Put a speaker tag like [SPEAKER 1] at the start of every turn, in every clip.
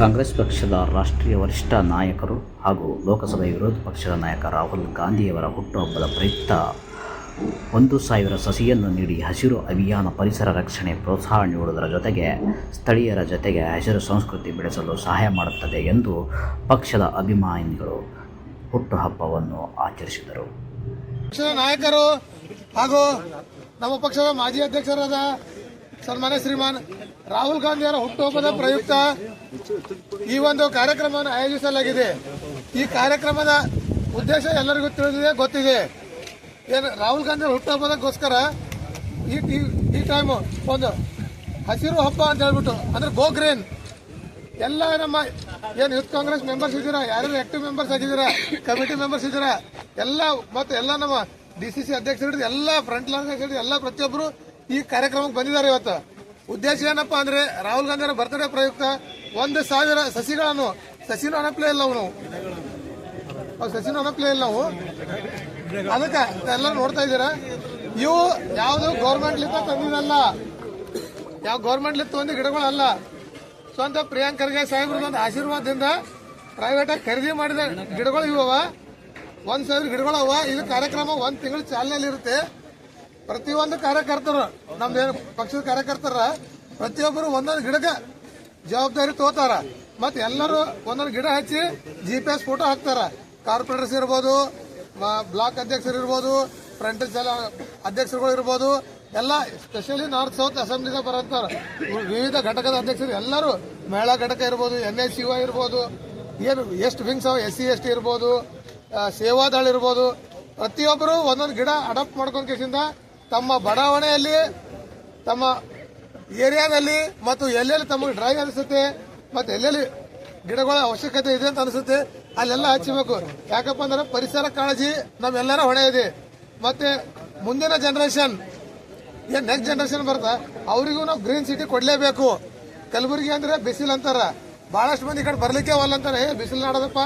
[SPEAKER 1] ಕಾಂಗ್ರೆಸ್ ಪಕ್ಷದ ರಾಷ್ಟ್ರೀಯ ವರಿಷ್ಠ ನಾಯಕರು ಹಾಗೂ ಲೋಕಸಭೆ ವಿರೋಧ ಪಕ್ಷದ ನಾಯಕ ರಾಹುಲ್ ಗಾಂಧಿಯವರ ಹುಟ್ಟುಹಬ್ಬದ ಪ್ರಯುಕ್ತ ಒಂದು ಸಾವಿರ ಸಸಿಯನ್ನು ನೀಡಿ ಹಸಿರು ಅಭಿಯಾನ ಪರಿಸರ ರಕ್ಷಣೆ ಪ್ರೋತ್ಸಾಹ ನೀಡುವುದರ ಜೊತೆಗೆ ಸ್ಥಳೀಯರ ಜೊತೆಗೆ ಹಸಿರು ಸಂಸ್ಕೃತಿ ಬೆಳೆಸಲು ಸಹಾಯ ಮಾಡುತ್ತದೆ ಎಂದು ಪಕ್ಷದ ಅಭಿಮಾನಿಗಳು ಹುಟ್ಟುಹಬ್ಬವನ್ನು ಆಚರಿಸಿದರು.
[SPEAKER 2] ಪಕ್ಷದ ನಾಯಕರು ಹಾಗೂ ನಮ್ಮ ಪಕ್ಷದ ಮಾಜಿ ಅಧ್ಯಕ್ಷರಾದ ಸನ್ಮಾನ್ಯ ಶ್ರೀಮಾನ್ ರಾಹುಲ್ ಗಾಂಧಿಯವರ ಹುಟ್ಟುಹಬ್ಬದ ಪ್ರಯುಕ್ತ ಈ ಒಂದು ಕಾರ್ಯಕ್ರಮವನ್ನು ಆಯೋಜಿಸಲಾಗಿದೆ. ಈ ಕಾರ್ಯಕ್ರಮದ ಉದ್ದೇಶ ಎಲ್ಲರಿಗೂ ತಿಳಿದಿದೆ, ಗೊತ್ತಿದೆ. ಏನು, ರಾಹುಲ್ ಗಾಂಧಿ ಹುಟ್ಟುಹಬ್ಬದಕ್ಕೋಸ್ಕರ ಈ ಈ- ಈ ಟೈಮು ಒಂದು ಹಸಿರು ಹಬ್ಬ ಅಂತ ಹೇಳ್ಬಿಟ್ಟು, ಅಂದ್ರೆ ಗೋ ಗ್ರೀನ್ ಎಲ್ಲ ನಮ್ಮ, ಏನು ಯೂತ್ ಕಾಂಗ್ರೆಸ್ ಮೆಂಬರ್ಸ್ ಇದ್ದೀರಾ, ಯಾರ್ಯಾರು ಆಕ್ಟಿವ್ ಮೆಂಬರ್ಸ್ ಆಗಿದ್ದೀರಾ ಕಮಿಟಿ ಮೆಂಬರ್ಸ್ ಇದ್ದೀರಾ, ಎಲ್ಲ, ಮತ್ತೆ ಎಲ್ಲ ನಮ್ಮ ಡಿ ಸಿ ಸಿ ಅಧ್ಯಕ್ಷರು ಹಿಡಿದು ಎಲ್ಲ ಫ್ರಂಟ್ ಲೈನ್ ಹಿಡಿದು ಎಲ್ಲ ಪ್ರತಿಯೊಬ್ಬರು ಈ ಕಾರ್ಯಕ್ರಮಕ್ಕೆ ಬಂದಿದ್ದಾರೆ ಇವತ್ತು. ಉದ್ದೇಶ ಏನಪ್ಪಾ ಅಂದ್ರೆ ರಾಹುಲ್ ಗಾಂಧಿ ಅವರ ಬರ್ತ್ಡೇ ಪ್ರಯುಕ್ತ ಒಂದು ಸಾವಿರ ಸಸಿಗಳನ್ನು, ಸಸಿನೂ ಅನಪ್ಲೇ ಇಲ್ಲ ನಾವು ಸಸಿನೂ ಅನಪ್ಲೇ ಇಲ್ಲ ಅವು. ಅದಕ್ಕೆ ಎಲ್ಲ ನೋಡ್ತಾ ಇದ್ದೀರಾ? ಇವು ಯಾವುದು ಗೌರ್ಮೆಂಟ್ ಲಿಂದ ತಂದಿದಲ್ಲ ಯಾವ ಗೌರ್ಮೆಂಟ್ ಲಿಂದ ತಂದ ಗಿಡಗಳಲ್ಲ. ಸ್ವಂತ ಪ್ರಿಯಾಂಕ್ ಖರ್ಗೆ ಸಾಹೇಬ್ರದ ಒಂದು ಆಶೀರ್ವಾದದಿಂದ ಪ್ರೈವೇಟ್ ಆಗಿ ಖರೀದಿ ಮಾಡಿದ ಗಿಡಗಳು ಇವ ಒಂದ್ ಸಾವಿರ ಗಿಡಗಳವ. ಇದು ಕಾರ್ಯಕ್ರಮ ಒಂದ್ ತಿಂಗಳು ಚಾಲನೆಯಲ್ಲಿ ಇರುತ್ತೆ ಪ್ರತಿಯೊಂದು ಕಾರ್ಯಕರ್ತರು ನಮ್ದೇನು ಪಕ್ಷದ ಕಾರ್ಯಕರ್ತರ, ಪ್ರತಿಯೊಬ್ಬರು ಒಂದೊಂದು ಗಿಡಕ್ಕೆ ಜವಾಬ್ದಾರಿ ತೋತಾರ. ಮತ್ತೆ ಎಲ್ಲರೂ ಒಂದೊಂದು ಗಿಡ ಹಚ್ಚಿ ಜಿ ಪಿ ಎಸ್ ಫೋಟೋ ಹಾಕ್ತಾರ. ಕಾರ್ಪೊರೇಟರ್ಸ್ ಇರ್ಬೋದು ಬ್ಲಾಕ್ ಅಧ್ಯಕ್ಷರು ಇರ್ಬೋದು ಫ್ರಂಟ್ ಅಧ್ಯಕ್ಷರುಗಳು ಇರ್ಬೋದು, ಎಲ್ಲ ಸ್ಪೆಷಲಿ ನಾರ್ತ್ ಸೌತ್ ಅಸೆಂಬ್ಲಿದ ಬರಂತಾರ ವಿವಿಧ ಘಟಕದ ಅಧ್ಯಕ್ಷರು ಎಲ್ಲರೂ ಮಹಿಳಾ ಘಟಕ ಇರ್ಬೋದು ಎನ್ ಎಸ್ ಯು ಇರ್ಬೋದು, ಏನು ಎಷ್ಟು ವಿಂಗ್ಸ್ ಅವ ಎಸ್ ಸಿ ಎಸ್ ಟಿ ಇರ್ಬೋದು ಸೇವಾದಳ ಇರ್ಬೋದು, ಪ್ರತಿಯೊಬ್ಬರು ಒಂದೊಂದು ಗಿಡ ಅಡಾಪ್ಟ್ ಮಾಡ್ಕೊಂಡ್ ಕೇಸಿಂದ ತಮ್ಮ ಬಡಾವಣೆಯಲ್ಲಿ, ತಮ್ಮ ಏರಿಯಾದಲ್ಲಿ ಮತ್ತು ಎಲ್ಲೆಲ್ಲಿ ತಮಗೆ ಡ್ರೈ ಅನಿಸುತ್ತೆ ಮತ್ತು ಎಲ್ಲೆಲ್ಲಿ ಗಿಡಗಳ ಅವಶ್ಯಕತೆ ಇದೆ ಅಂತ ಅನಿಸುತ್ತೆ, ಅಲ್ಲೆಲ್ಲ ಹಚ್ಚಬೇಕು ಯಾಕಪ್ಪ ಅಂದ್ರೆ ಪರಿಸರ ಕಾಳಜಿ ನಮ್ಮೆಲ್ಲರ ಹೊಣೆ ಇದೆ. ಮತ್ತೆ ಮುಂದಿನ ಜನರೇಷನ್ ಏನು ನೆಕ್ಸ್ಟ್ ಜನರೇಷನ್ ಬರ್ತಾ ಅವರಿಗೂ ನಾವು ಗ್ರೀನ್ ಸಿಟಿ ಕೊಡ್ಲೇಬೇಕು. ಕಲಬುರಗಿ ಅಂದ್ರೆ ಬಿಸಿಲು ಅಂತಾರ. ಬಹಳಷ್ಟು ಮಂದಿ ಕಡೆ ಬರ್ಲಿಕ್ಕೆ ಒಲ್ಲ ಅಂತಾರೆ. ಏ, ಬಿಸಿಲು ನಾಡದಪ್ಪ,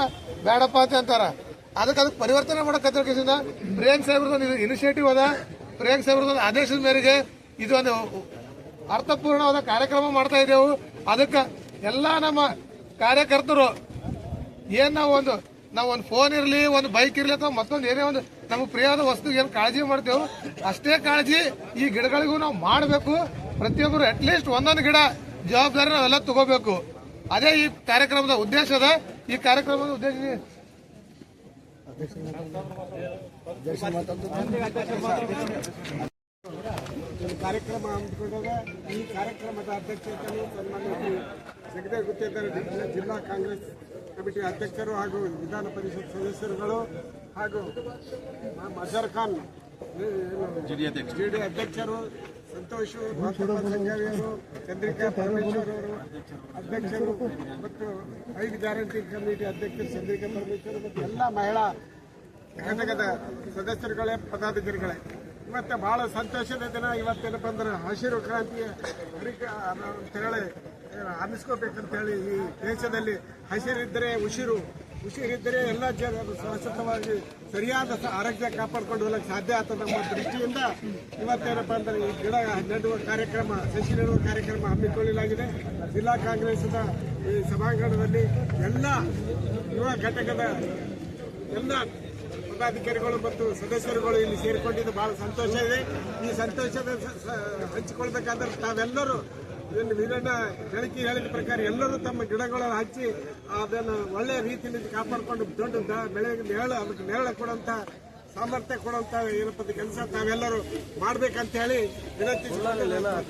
[SPEAKER 2] ಬೇಡಪ್ಪ ಅಂತ ಅಂತಾರ. ಅದಕ್ಕೆ ಅದಕ್ಕೆ ಪರಿವರ್ತನೆ ಮಾಡಕ್ಕೆ ಕೇಸಿಂದ ಬ್ರೇನ್ ಸಾಹೇಬ್ರದ್ದು ಇನಿಷಿಯೇಟಿವ್ ಅದ. ಪ್ರಿಯಾಂಕ್ ಸಾಹೇಬ್ರದ್ದು ಆದೇಶದ ಮೇರೆಗೆ ಇದು ಒಂದು ಅರ್ಥಪೂರ್ಣವಾದ ಕಾರ್ಯಕ್ರಮ ಮಾಡ್ತಾ ಇದ್ದೇವೆ. ಅದಕ್ಕೆ ಎಲ್ಲ ನಮ್ಮ ಕಾರ್ಯಕರ್ತರು ಏನ್ ನಾವು ಒಂದು ನಾವು ಒಂದು ಫೋನ್ ಇರಲಿ, ಒಂದು ಬೈಕ್ ಇರಲಿ ಅಥವಾ ಮತ್ತೊಂದು ಏನೇ ಒಂದು ನಮಗೆ ಪ್ರಿಯವಾದ ವಸ್ತು ಏನು ಕಾಳಜಿ ಮಾಡ್ತೇವೆ ಅಷ್ಟೇ ಕಾಳಜಿ ಈ ಗಿಡಗಳಿಗೂ ನಾವು ಮಾಡಬೇಕು. ಪ್ರತಿಯೊಬ್ಬರು ಅಟ್ಲೀಸ್ಟ್ ಒಂದೊಂದು ಗಿಡ ಜವಾಬ್ದಾರಿ ನಾವೆಲ್ಲ ತಗೋಬೇಕು. ಅದೇ ಈ ಕಾರ್ಯಕ್ರಮದ ಉದ್ದೇಶ ಅದ. ಈ ಕಾರ್ಯಕ್ರಮದ ಉದ್ದೇಶ
[SPEAKER 3] ಕಾರ್ಯಕ್ರಮ ಹಮ್ಮಿಕೊಂಡಾಗ ಈ ಕಾರ್ಯಕ್ರಮದ ಅಧ್ಯಕ್ಷತೆಯನ್ನು ಸನ್ಮಾನ್ಯ ಶ್ರೀ ಗುತ್ತೇದಾರ ಜಿಲ್ಲಾ- ಕಾಂಗ್ರೆಸ್ ಕಮಿಟಿ ಅಧ್ಯಕ್ಷರು ಹಾಗೂ ವಿಧಾನ ಪರಿಷತ್ ಸದಸ್ಯರುಗಳು ಹಾಗೂ ಅಜರ್ ಖಾನ್ ಜಿ ಡಿ ಅಧ್ಯಕ್ಷರು ಸಂತೋಷ್ ಚಂದ್ರಿಕಾ ಪರಮೇಶ್ವರ್ ಅವರು, ಅಧ್ಯಕ್ಷರು ಮತ್ತು ಐದು ಗ್ಯಾರಂಟಿ ಕಮಿಟಿ ಅಧ್ಯಕ್ಷರು, ಚಂದ್ರಿಕಾ ಪರಮೇಶ್ವರ್ ಮತ್ತು ಎಲ್ಲ ಮಹಿಳಾ ಘಟಕದ ಸದಸ್ಯರುಗಳೇ, ಪದಾಧಿಕಾರಿಗಳೇ. ಇವತ್ತು ಬಹಳ ಸಂತೋಷದ ದಿನ. ಇವತ್ತೇನಪ್ಪ ಅಂದ್ರೆ ಹಸಿರು ಕ್ರಾಂತಿಯ ಹರಿಕ ಅಂತ ಹೇಳಿ ಅನ್ನಿಸ್ಕೋಬೇಕಂತ ಹೇಳಿ ಈ ದೇಶದಲ್ಲಿ ಹಸಿರಿದ್ದರೆ ಉಸಿರು ಉಸಿರಿದ್ದರೆ ಎಲ್ಲ ಜನರು ಶಾಶ್ವತವಾಗಿ ಸರಿಯಾದ ಆರೋಗ್ಯ ಕಾಪಾಡ್ಕೊಂಡು ಹೋಗಕ್ಕೆ ಸಾಧ್ಯ ಆಗ್ತದೆ ನಮ್ಮ ದೃಷ್ಟಿಯಿಂದ ಇವತ್ತೇನಪ್ಪ ಅಂದರೆ ಈ ಗಿಡ ನೆಡುವ ಕಾರ್ಯಕ್ರಮ, ಸಸಿ ನೆಡುವ ಕಾರ್ಯಕ್ರಮ ಹಮ್ಮಿಕೊಳ್ಳಲಾಗಿದೆ. ಜಿಲ್ಲಾ ಕಾಂಗ್ರೆಸ್ನ ಈ ಸಭಾಂಗಣದಲ್ಲಿ ಎಲ್ಲ ಯುವ ಘಟಕದ ಎಲ್ಲ ಪದಾಧಿಕಾರಿಗಳು ಮತ್ತು ಸದಸ್ಯರುಗಳು ಇಲ್ಲಿ ಸೇರಿಕೊಂಡಿದ್ದು ಬಹಳ ಸಂತೋಷ ಇದೆ. ಈ ಸಂತೋಷದ ಹಂಚಿಕೊಳ್ಬೇಕಾದ್ರೆ ತಾವೆಲ್ಲರೂ ಏನು ವೀರಣ್ಣ ಹೇಳಿದ ಪ್ರಕಾರ ಎಲ್ಲರೂ ತಮ್ಮ ಗಿಡಗಳನ್ನು ಹಚ್ಚಿ ಅದನ್ನು ಒಳ್ಳೆಯ ರೀತಿಯಲ್ಲಿ ಕಾಪಾಡಿಕೊಂಡು ದೊಡ್ಡ ಬೆಳೆ ಬೆಳೆಗೆ ನೆರಳು ಅದಕ್ಕೆ ನೆರಳು ಕೊಡುವಂತ ಸಾಮರ್ಥ್ಯ ಕೊಡುವಂತ ಏನಪ್ಪ ಕೆಲಸ ತಾವೆಲ್ಲರೂ ಮಾಡ್ಬೇಕಂತ ಹೇಳಿ ವಿನಂತಿ ಕರ್ನಾಟಕ,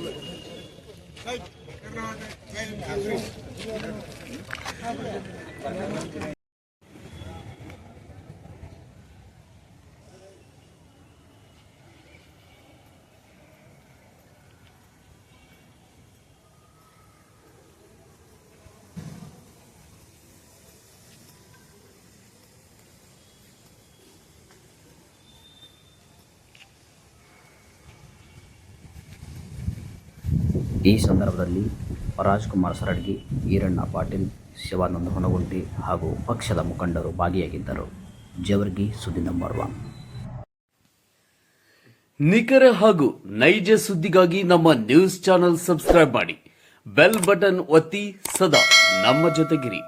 [SPEAKER 1] ಈ ಸಂದರ್ಭದಲ್ಲಿ ರಾಜ್ಕುಮಾರ್ ಸರಡ್ಗಿ, ಈರಣ್ಣ ಪಾಟೀಲ್, ಶಿವಾನಂದ ಹೊನಗುಂಟಿ ಹಾಗೂ ಪಕ್ಷದ ಮುಖಂಡರು ಭಾಗಿಯಾಗಿದ್ದರು. ಜವರ್ಗಿ ಸುದ್ದಿ ನಂಬರ್ ಒನ್.
[SPEAKER 4] ನಿಖರ ಹಾಗೂ ನೈಜ ಸುದ್ದಿಗಾಗಿ ನಮ್ಮ ನ್ಯೂಸ್ ಚಾನೆಲ್ ಸಬ್ಸ್ಕ್ರೈಬ್ ಮಾಡಿ. ಬೆಲ್ ಬಟನ್ ಒತ್ತಿ ಸದಾ ನಮ್ಮ ಜೊತೆಗಿರಿ.